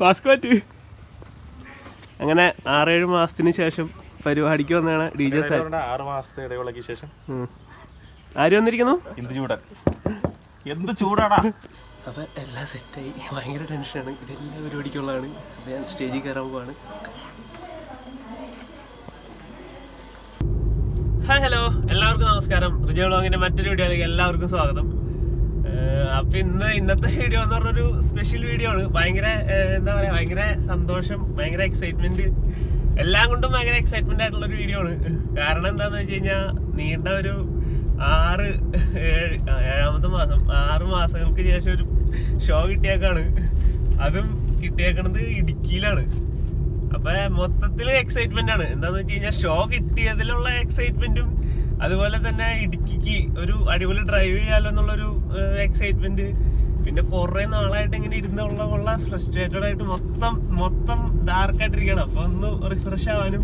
Basket അങ്ങനെ ആറേഴ് മാസത്തിന് ശേഷം പരിപാടിക്ക് വന്നതാണ് ഡി ജെ സാർ. ആറ് മാസത്തെ ഇടവേളയ്ക്ക് ശേഷം. ആര് വന്നിരിക്കുന്നു? എന്ത് ചൂടൻ. എന്ത് ചൂടാടാ. അപ്പം എല്ലാം സെറ്റായി ഭയങ്കര ടെൻഷനാണ് ഇതെല്ലാം പരിപാടിക്കുള്ളതാണ്. ഞാൻ സ്റ്റേജിൽ കയറാൻ പോവാണ്. ഹായ് ഹലോ എല്ലാവർക്കും നമസ്കാരം. റിജോ വ്ളോഗിന്റെ മറ്റൊരു വീഡിയോയിലേക്ക് എല്ലാവർക്കും സ്വാഗതം. അപ്പൊ ഇന്ന് ഇന്നത്തെ വീഡിയോ എന്ന് പറഞ്ഞൊരു സ്പെഷ്യൽ വീഡിയോ ആണ്. ഭയങ്കര എന്താ പറയാ ഭയങ്കര സന്തോഷം ഭയങ്കര എക്സൈറ്റ്മെന്റ് എല്ലാം കൊണ്ടും ഭയങ്കര എക്സൈറ്റ്മെന്റ് ആയിട്ടുള്ള ഒരു വീഡിയോ ആണ്. കാരണം എന്താന്ന് വെച്ച് കഴിഞ്ഞാൽ നീണ്ട ഒരു ആറ് ഏഴ് ഏഴാമത്തെ മാസം ആറ് മാസങ്ങൾക്ക് ശേഷം ഒരു ഷോ കിട്ടിയേക്കാണ്. അതും കിട്ടിയേക്കണത് ഇടുക്കിയിലാണ്. അപ്പൊ മൊത്തത്തിൽ എക്സൈറ്റ്മെന്റ് ആണ്. എന്താന്ന് വെച്ച് കഴിഞ്ഞാൽ ഷോ കിട്ടിയതിലുള്ള എക്സൈറ്റ്മെന്റും അതുപോലെ തന്നെ ഇടുക്കിക്ക് ഒരു അടിപൊളി ഡ്രൈവ് ചെയ്യാലോ എന്നുള്ളൊരു എക്സൈറ്റ്മെന്റ് പിന്നെ കുറെ നാളായിട്ട് ഇങ്ങനെ ഇരുന്നുള്ള ഉള്ള ഫ്രസ്ട്രേറ്റഡ് ആയിട്ട് മൊത്തം മൊത്തം ഡാർക്ക് ആയിട്ടിരിക്കണം. അപ്പൊ ഒന്ന് റിഫ്രഷ് ആവാനും.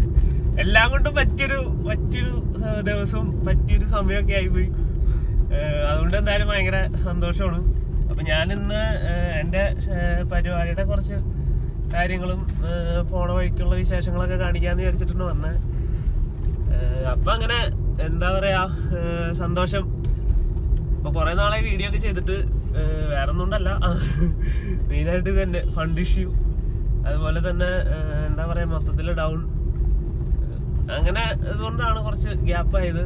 എല്ലാം കൊണ്ടും പറ്റിയൊരു പറ്റിയൊരു ദിവസവും പറ്റിയൊരു സമയമൊക്കെ ആയിപ്പോയി. അതുകൊണ്ട് എന്തായാലും ഭയങ്കര സന്തോഷമാണ്. അപ്പൊ ഞാൻ ഇന്ന് എന്റെ പരിപാടിയുടെ കുറച്ച് കാര്യങ്ങളും പോണ വഴിക്കുള്ള വിശേഷങ്ങളൊക്കെ കാണിക്കാന്ന് വിചാരിച്ചിട്ടാണ് വന്നത് അപ്പൊ അങ്ങനെ എന്താ പറയാ സന്തോഷം. ഇപ്പൊ കുറെ നാളെ വീഡിയോ ഒക്കെ ചെയ്തിട്ട് വേറെ ഒന്നും കൊണ്ടല്ല മെയിനായിട്ട് ഇത് തന്നെ ഫണ്ട് ഇഷ്യൂ അതുപോലെ തന്നെ എന്താ പറയാ മൊത്തത്തിൽ ഡൗൺ അങ്ങനെ ഇതുകൊണ്ടാണ് കുറച്ച് ഗ്യാപ്പ് ആയത്.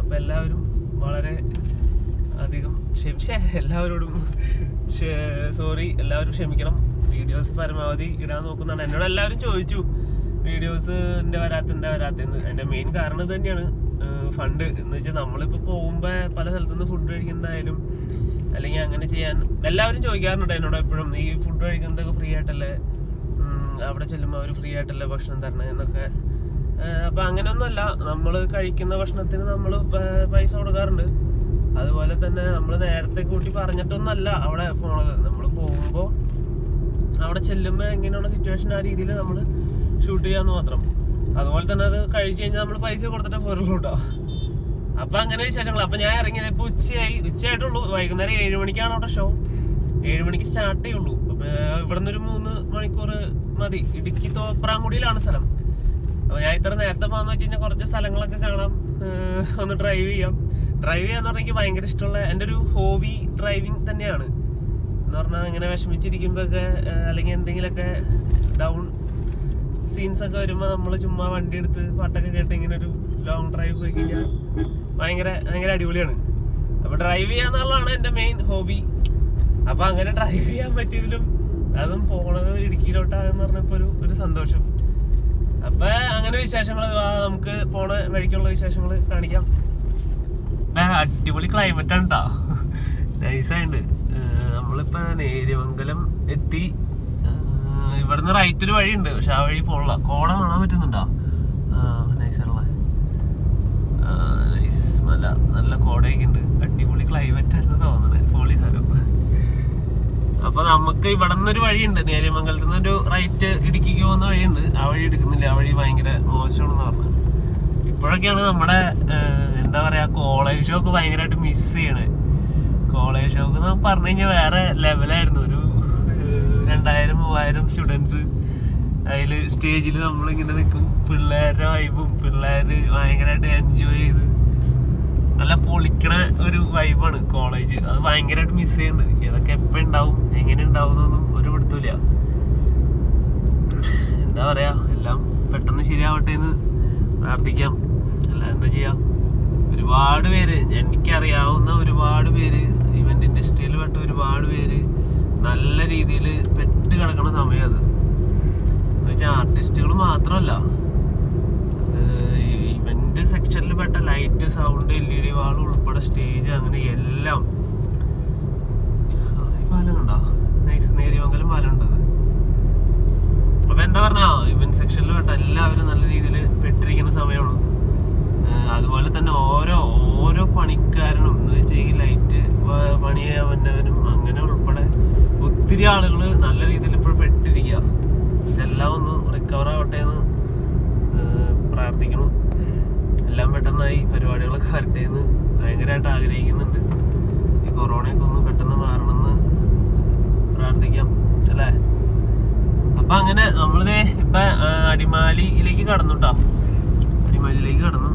അപ്പൊ എല്ലാവരും വളരെ അധികം ക്ഷമിച്ചേ എല്ലാവരോടും സോറി എല്ലാവരും ക്ഷമിക്കണം. വീഡിയോസ് പരമാവധി ഇടാൻ നോക്കുന്നതാണ്. എന്നോട് എല്ലാവരും ചോദിച്ചു വീഡിയോസ് എന്റെ വരാത്ത എന്താ വരാത്തെന്ന് മെയിൻ കാരണം തന്നെയാണ്. ഫണ്ട് എന്ന് വെച്ചാൽ നമ്മളിപ്പോ പോകുമ്പോ പല സ്ഥലത്തുനിന്ന് ഫുഡ് കഴിക്കുന്നതായാലും അല്ലെങ്കിൽ അങ്ങനെ ചെയ്യാൻ എല്ലാവരും ചോദിക്കാറുണ്ട് എന്നോട് എപ്പോഴും ഈ ഫുഡ് കഴിക്കുന്നതൊക്കെ ഫ്രീ ആയിട്ടല്ലേ? അവിടെ ചെല്ലുമ്പോൾ അവർ ഫ്രീ ആയിട്ടല്ലേ ഭക്ഷണം തരണേ? എന്നൊക്കെ. അപ്പൊ അങ്ങനെയൊന്നുമല്ല. നമ്മൾ കഴിക്കുന്ന ഭക്ഷണത്തിന് നമ്മൾ പൈസ കൊടുക്കാറുണ്ട്. അതുപോലെ തന്നെ നമ്മൾ നേരത്തെ കൂട്ടി പറഞ്ഞിട്ടൊന്നല്ല അവിടെ പോണത്. നമ്മൾ പോകുമ്പോൾ അവിടെ ചെല്ലുമ്പോൾ എങ്ങനെയുള്ള സിറ്റുവേഷൻ ആ രീതിയിൽ നമ്മൾ ഷൂട്ട് ചെയ്യാമെന്ന് മാത്രം. അതുപോലെ തന്നെ അത് കഴിച്ചു കഴിഞ്ഞാൽ നമ്മൾ പൈസ കൊടുത്തിട്ട് പോരുള്ളൂ കേട്ടോ അപ്പൊ അങ്ങനെ വിശേഷങ്ങൾ അപ്പൊ ഞാൻ ഇറങ്ങിയത് ഇപ്പൊ ഉച്ചയായി. ഉച്ചയായിട്ടുള്ളൂ. വൈകുന്നേരം ഏഴ് മണിക്കാണ് അവിടെ ഷോ ഏഴ് മണിക്ക് സ്റ്റാർട്ട് ചെയ്യുള്ളൂ. അപ്പൊ ഇവിടുന്ന് ഒരു മൂന്ന് മണിക്കൂർ മതി. ഇടുക്കി തോപ്രാങ്കുടിയിലാണ് സ്ഥലം. അപ്പൊ ഞാൻ ഇത്ര നേരത്തെ പോകാന്ന് വെച്ച് കഴിഞ്ഞാൽ കുറച്ച് സ്ഥലങ്ങളൊക്കെ കാണാം. ഒന്ന് ഡ്രൈവ് ചെയ്യാം. ഡ്രൈവ് ചെയ്യാന്ന് പറഞ്ഞാൽ എനിക്ക് ഭയങ്കര ഇഷ്ടമുള്ള എന്റെ ഒരു ഹോബി ഡ്രൈവിംഗ് തന്നെയാണ്. എന്ന് പറഞ്ഞാൽ ഇങ്ങനെ വിഷമിച്ചിരിക്കുമ്പോഴൊക്കെ അല്ലെങ്കിൽ എന്തെങ്കിലുമൊക്കെ ഡൗൺ സീൻസ് ഒക്കെ വരുമ്പോൾ നമ്മൾ ചുമ്മാ വണ്ടി എടുത്ത് പാട്ടൊക്കെ കേട്ട് ഇങ്ങനെ ഒരു ലോങ് ഡ്രൈവ് പോയി കഴിഞ്ഞാൽ ഭയങ്കര ഭയങ്കര അടിപൊളിയാണ്. അപ്പൊ ഡ്രൈവ് ചെയ്യാന്നുള്ളതാണ് എന്റെ മെയിൻ ഹോബി അപ്പൊ അങ്ങനെ ഡ്രൈവ് ചെയ്യാൻ പറ്റിയതിലും അതും പോണത് ഇടുക്കിയിലോട്ടാന്ന് പറഞ്ഞപ്പോ ഒരു ഒരു സന്തോഷം. അപ്പൊ അങ്ങനെ വിശേഷങ്ങൾ നമുക്ക് പോണ വഴിക്കുള്ള വിശേഷങ്ങൾ കാണിക്കാം. അടിപൊളി ക്ലൈമറ്റ് ആണ് കേട്ടോ നൈസായിണ്ട് നമ്മളിപ്പോ നേര്യമംഗലം എത്തി. ഇവിടുന്ന് റൈറ്റ് ഒരു വഴിയുണ്ട്. പക്ഷെ ആ വഴി പോണില്ല. കോട കാണാൻ പറ്റുന്നുണ്ടോ? നൈസാണല്ലേ നൈസ് മല നല്ല കോടയൊക്കെ ഉണ്ട്. അടിപൊളി ക്ലൈമറ്റ് ആയിരുന്നു തോന്നുന്നത് പൊളി സ്ഥലം. അപ്പൊ നമുക്ക് ഇവിടെ നിന്നൊരു വഴിയുണ്ട്. നേര്യമംഗലത്ത് നിന്ന് ഒരു റൈറ്റ് ഇടുക്കിക്ക് പോകുന്ന വഴിയുണ്ട്. ആ വഴി എടുക്കുന്നില്ല. ആ വഴി ഭയങ്കര മോശമാണെന്ന് പറഞ്ഞു. ഇപ്പോഴൊക്കെയാണ് നമ്മുടെ എന്താ പറയാ കോളേജ് ഷോക്ക് ഭയങ്കരമായിട്ട് മിസ് ചെയ്യണേ. കോളേജ് ഷോക്ക് എന്ന് പറഞ്ഞു കഴിഞ്ഞാൽ വേറെ ലെവലായിരുന്നു ഒരു രണ്ടായിരം മൂവായിരം സ്റ്റുഡൻസ് അതിൽ സ്റ്റേജിൽ നമ്മളിങ്ങനെ നിൽക്കും പിള്ളേരുടെ വൈബും പിള്ളേര് ഭയങ്കരമായിട്ട് എൻജോയ് ചെയ്ത്. നല്ല പൊളിക്കണ ഒരു വൈബാണ് കോളേജ് അത് ഭയങ്കരമായിട്ട് മിസ് ചെയ്യുന്നുണ്ട് ഇതൊക്കെ എപ്പോ ഉണ്ടാവും എങ്ങനെ ഉണ്ടാവും എന്നൊന്നും ഒരു പിടുത്തില്ല എന്താ പറയാ എല്ലാം പെട്ടെന്ന് ശരിയാവട്ടെ എന്ന് പ്രാർത്ഥിക്കാം. അല്ല എന്താ ചെയ്യാം? ഒരുപാട് പേര് എനിക്കറിയാവുന്ന ഒരുപാട് പേര് ഇവന്റ് ഇൻഡസ്ട്രിയിൽ പെട്ട ഒരുപാട് പേര് നല്ല രീതിയിൽ പെട്ട് കിടക്കണ സമയം അത്. എന്നുവെച്ചാൽ ആർട്ടിസ്റ്റുകൾ മാത്രമല്ല ഇവന്റ് സെക്ഷനിൽ പെട്ട light sound L E D wall ഉൾപ്പെടെ സ്റ്റേജ് അങ്ങനെ എല്ലാം. ഈ നൈസ് നേരിയമംഗലം പാലം ഉണ്ടത് അപ്പൊ എന്താ പറഞ്ഞാ ഇവന്റ് സെക്ഷനിൽ പെട്ട എല്ലാവരും നല്ല രീതിയിൽ പെട്ടിരിക്കുന്ന സമയമാണ്. അതുപോലെ തന്നെ ഓരോ ഓരോ പണിക്കാരനും എന്ന് വെച്ചാൽ ഈ ലൈറ്റ് പണി വന്നവനും അങ്ങനെ ഉൾപ്പെടെ ഒത്തിരി ആളുകൾ നല്ല രീതിയിൽ ഇപ്പോൾ പെട്ടിരിക്കുക ഇതെല്ലാം ഒന്ന് റിക്കവർ ആവട്ടെ എന്ന് പ്രാർത്ഥിക്കണം. എല്ലാം പെട്ടെന്നായി പരിപാടികളൊക്കെ വരട്ടെ എന്ന് ഭയങ്കരമായിട്ട് ആഗ്രഹിക്കുന്നുണ്ട്. ഈ കൊറോണയൊക്കെ ഒന്ന് പെട്ടെന്ന് മാറണമെന്ന് പ്രാർത്ഥിക്കാം അല്ലേ? അപ്പം അങ്ങനെ നമ്മളിത് ഇപ്പം അടിമാലിയിലേക്ക് കടന്നു കേട്ടോ അടിമാലിയിലേക്ക് കടന്നു.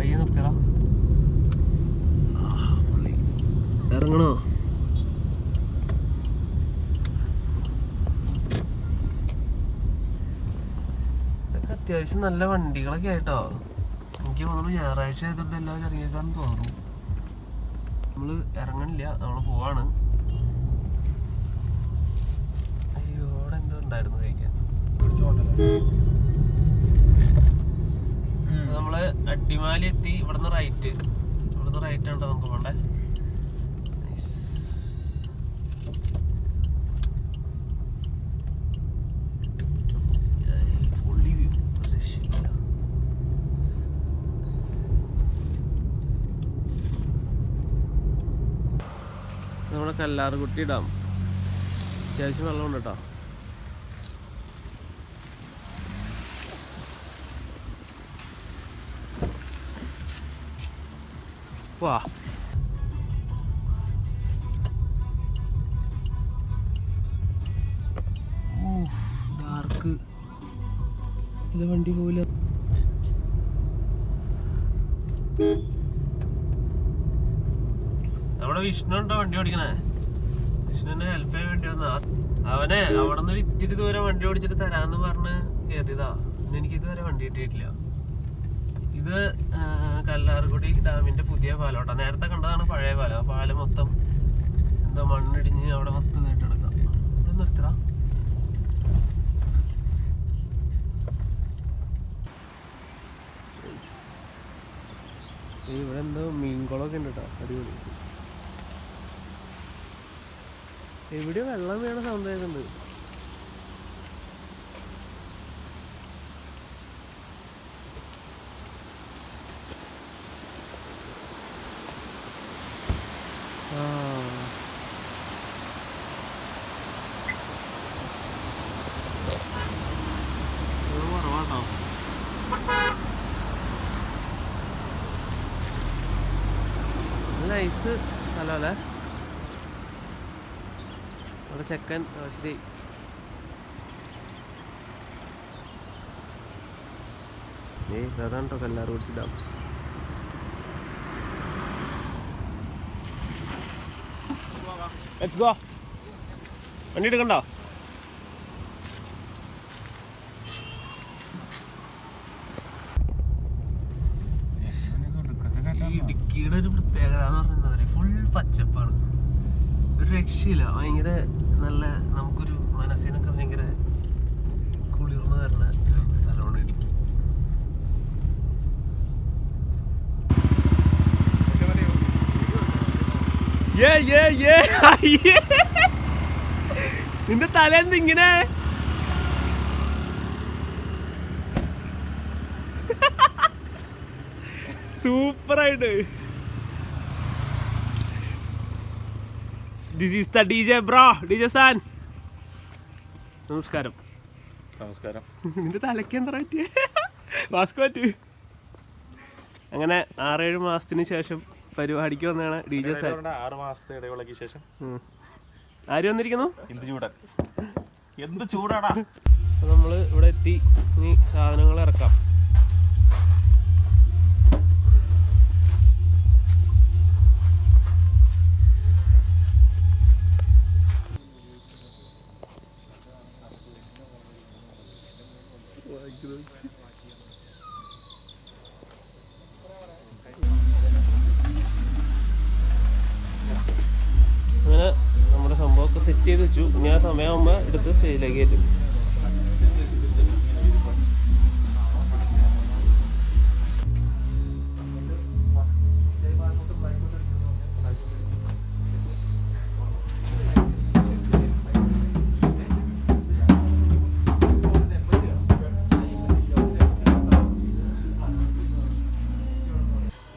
പയ്യെ നിർത്തടാ ഇറങ്ങണോ? ഇതൊക്കെ അത്യാവശ്യം നല്ല വണ്ടികളൊക്കെ ആയിട്ടോ. എനിക്ക് തോന്നുന്നു ഞായറാഴ്ച ആയതുകൊണ്ട് എല്ലാവരും ഇറങ്ങിയേക്കാന്ന് തോന്നുന്നു. നമ്മൾ ഇറങ്ങണില്ല നമ്മൾ പോവാണ്. അയ്യോടെ എന്തോ ഉണ്ടായിരുന്നു കഴിക്കാൻ. അട്ടിമാലി എത്തി ഇവിടുന്ന് റൈറ്റ് ഇവിടുന്ന് റൈറ്റ് ആണ് നമുക്ക് പോണ്ടേ. നമ്മുടെ കല്ലാറുകുട്ടി ഡാം. അത്യാവശ്യം വെള്ളമുണ്ട് കേട്ടോ. വാ ഡാർക്ക് ഇത് വണ്ടി പോവില്ല നമ്മുടെ വിഷ്ണു ഉണ്ടോ വണ്ടി ഓടിക്കണേ? വിഷ്ണുവിനെ ഹെൽപ്പ് ചെയ്യാൻ വേണ്ടി വന്നാ അവനെ അവിടെ നിന്ന് ഇത്തിരി ദൂരം വണ്ടി ഓടിച്ചിട്ട് തരാന്ന് പറഞ്ഞ് കയറിയതാ. എനിക്ക് ഇതുവരെ വണ്ടി കിട്ടിയിട്ടില്ല. ഇത് കല്ലാർകുടി ഡാമിന്റെ പുതിയ പാലോട്ടാ. നേരത്തെ കണ്ടതാണ് പഴയ പാലം. ആ പാലം മൊത്തം എന്താ മണ്ണിടിഞ്ഞ് അവിടെ മൊത്തം നീട്ടെടുക്കാം ഇത് നിർത്തടാ ഇവിടെ എന്തോ മീൻകുളമൊക്കെ ഉണ്ട് കേട്ടോ. അടിപൊളി. എവിടെയോ വെള്ളം വീണ സൗണ്ട് കേൾക്കുന്നുണ്ട് ആ. ഇത് കുറവാട്ടോ നൈസ് സ്ഥലമല്ലേ. അവിടെ ചെക്കൻ ശരി. ഏയ് അതാണ് കേട്ടോ കല്ലാറുകുട്ടി ഡാം Let's go. വണ്ടി എടുക്കണ്ടോ ഈ ഇടുക്കിയുടെ ഒരു പ്രത്യേകത എന്ന് പറഞ്ഞാൽ ഫുൾ പച്ചപ്പാണ് ഒരു രക്ഷയില്ല. ഭയങ്കര നല്ല നമുക്കൊരു മനസ്സിനൊക്കെ ഭയങ്കര കുളിർമ തരുന്ന ഒരു സ്ഥലമാണ് ഇടുക്കി. നിന്റെ തല ഇങ്ങനെ? സൂപ്പറായിട്ട്. This is the D J bro D J San നമസ്കാരം. നമസ്കാരം. നിന്റെ തലയ്ക്ക് എന്താ പറ്റിയേ? വാസ്കോ പറ്റി അങ്ങനെ ആറേഴ് മാസത്തിന് ശേഷം പരിപാടിക്ക് വന്നതാണ് ഡി ജെ സാൻ ആറ് മാസത്തെ ഇടവേളയ്ക്ക് ശേഷം. ആര് വന്നിരിക്കുന്നു? എന്ത് ചൂടൻ. എന്ത് ചൂടാടാ? നമ്മൾ ഇവിടെ എത്തി. ഇനി സാധനങ്ങൾ ഇറക്കാം. സ്റ്റേജിലേക്ക് കയറ്റും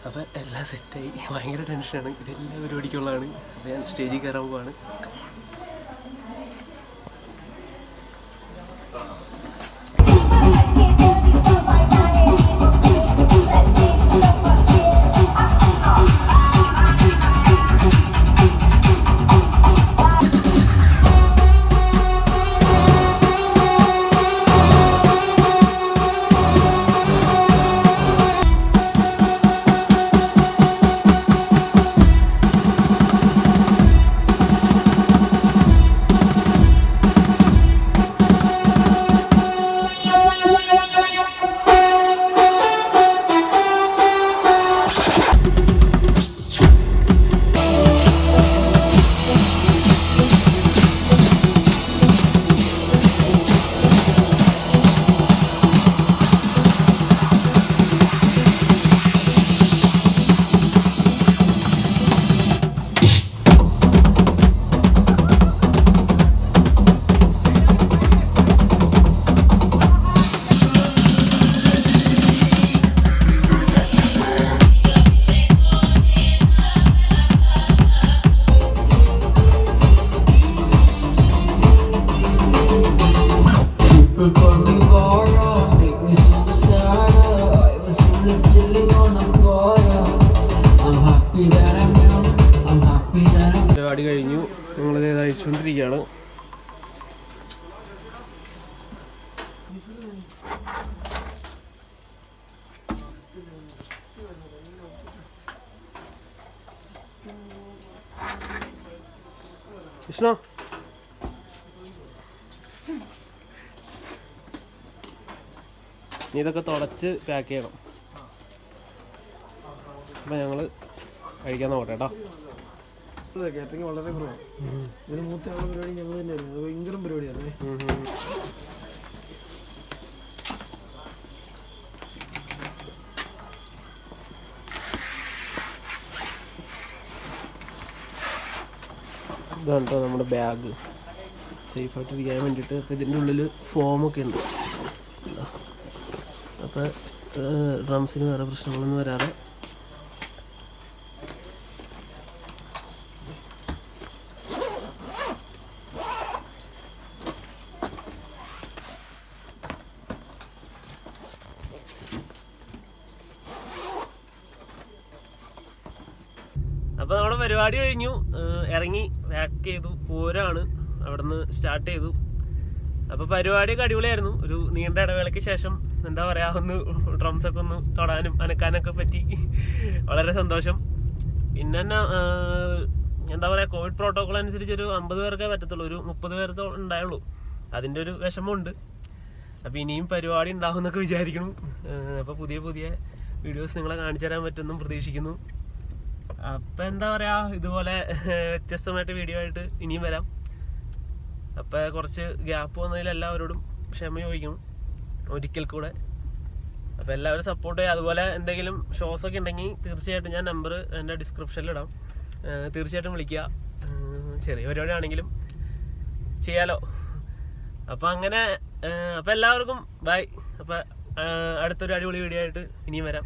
അപ്പോൾ എല്ലാം സെറ്റായി ഭയങ്കര ടെൻഷനാണ് ഇതെല്ലാം പരിപാടിക്കുള്ളതാണ്. ഞാൻ സ്റ്റേജിൽ കയറാൻ പോവാണ്. കൃഷ്ണ നീ ഇതൊക്കെ തുടച്ച് പാക്ക് ചെയ്യണം. അപ്പം ഞങ്ങൾ കഴിക്കാൻ നോക്കട്ടെ കേട്ടോ കാറ്ററിംഗ് വളരെ കുറവാണ് ഇതിന് മൂത്ത പരിപാടി ഞങ്ങൾ തന്നെയായിരുന്നു. അത് ഭയങ്കര പരിപാടിയാണ് ഇതാണ് കേട്ടോ നമ്മുടെ ബാഗ് സേഫായിട്ട് ഇരിക്കാൻ വേണ്ടിയിട്ട് അപ്പോൾ ഇതിന്റെ ഉള്ളിൽ ഫോമൊക്കെ ഉണ്ട്. അപ്പോൾ ഡ്രംസിന് വേറെ പ്രശ്നങ്ങളൊന്നും വരാതെ. അപ്പോൾ നമ്മുടെ പരിപാടി കഴിഞ്ഞു. ഇറങ്ങി. പാക്ക് ചെയ്തു പോരാണ്. അവിടുന്ന് സ്റ്റാർട്ട് ചെയ്തു. അപ്പോൾ പരിപാടിയൊക്കെ അടിപൊളിയായിരുന്നു. ഒരു നീണ്ട ഇടവേളയ്ക്ക് ശേഷം എന്താ പറയാ ഒന്ന് ഡ്രംസ് ഒക്കെ ഒന്ന് തൊടാനും അനക്കാനൊക്കെ പറ്റി. വളരെ സന്തോഷം. പിന്നെ എന്താ പറയാ കോവിഡ് പ്രോട്ടോകോൾ അനുസരിച്ച് ഒരു അമ്പത് പേർക്കേ പറ്റത്തുള്ളൂ. ഒരു മുപ്പത് പേർത്തോളം ഉണ്ടായുള്ളൂ. അതിന്റെ ഒരു വിഷമമുണ്ട്. അപ്പോൾ ഇനിയും പരിപാടി ഉണ്ടാവും എന്നൊക്കെ വിചാരിക്കണം അപ്പോൾ പുതിയ പുതിയ വീഡിയോസ് നിങ്ങളെ കാണിച്ചു തരാൻ പറ്റുമെന്നും പ്രതീക്ഷിക്കുന്നു. അപ്പൊ എന്താ പറയാ ഇതുപോലെ വ്യത്യസ്തമായിട്ട് വീഡിയോ ആയിട്ട് ഇനിയും വരാം. അപ്പൊ കുറച്ച് ഗ്യാപ്പ് വന്നതിൽ എല്ലാവരോടും ക്ഷമ ചോദിക്കണം ഒരിക്കൽ കൂടെ. അപ്പൊ എല്ലാവരും സപ്പോർട്ട് ചെയ്യുക. അതുപോലെ എന്തെങ്കിലും ഷോസ് ഒക്കെ ഉണ്ടെങ്കിൽ തീർച്ചയായിട്ടും ഞാൻ നമ്പർ എന്റെ ഡിസ്ക്രിപ്ഷനിൽ ഇടാം തീർച്ചയായിട്ടും വിളിക്കുക. ചെറിയ പരിപാടി ആണെങ്കിലും ചെയ്യാലോ. അപ്പൊ അങ്ങനെ അപ്പൊ എല്ലാവർക്കും ബൈ അപ്പൊ അടുത്തൊരു അടിപൊളി വീഡിയോ ആയിട്ട് ഇനിയും വരാം.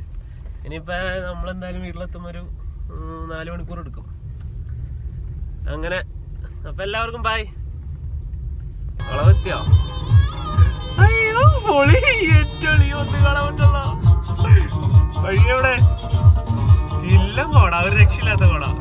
ഇനിയിപ്പോ നമ്മളെന്തായാലും വീട്ടിലെത്തുമ്പോൾ ഒരു നാല് മണിക്കൂർ എടുക്കും. അങ്ങനെ. അപ്പൊ എല്ലാവർക്കും ബായ് വളവെത്തിയോ അയ്യോ പൊളി. ഏറ്റൊളി ഇല്ല കോട ഒരു രക്ഷയില്ലാത്ത പടം